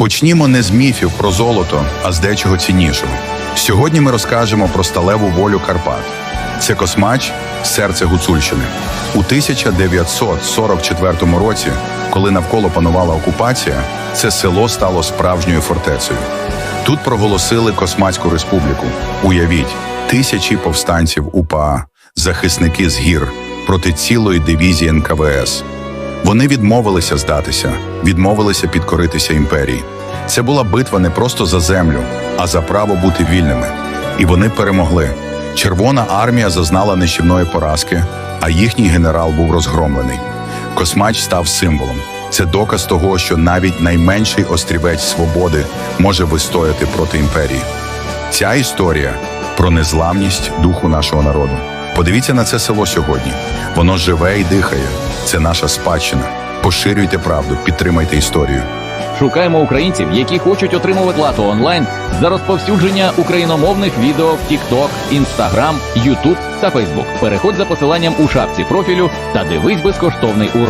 Почнімо не з міфів про золото, а з дечого ціннішого. Сьогодні ми розкажемо про сталеву волю Карпат. Це космач, серце Гуцульщини. У 1944 році, коли навколо панувала окупація, це село стало справжньою фортецею. Тут проголосили Космацьку республіку. Уявіть, тисячі повстанців УПА, захисники з гір проти цілої дивізії НКВС. Вони відмовилися здатися, відмовилися підкоритися імперії. Це була битва не просто за землю, а за право бути вільними. І вони перемогли. Червона армія зазнала нищівної поразки, а їхній генерал був розгромлений. Космач став символом. Це доказ того, що навіть найменший острівець свободи може вистояти проти імперії. Ця історія про незламність духу нашого народу. Подивіться на це село сьогодні. Воно живе і дихає. Це наша спадщина. Поширюйте правду, підтримайте історію. Шукаємо українців, які хочуть отримувати плату онлайн за розповсюдження україномовних відео в TikTok, Instagram, YouTube та Facebook. Переходь за посиланням у шапці профілю та дивись безкоштовний урок.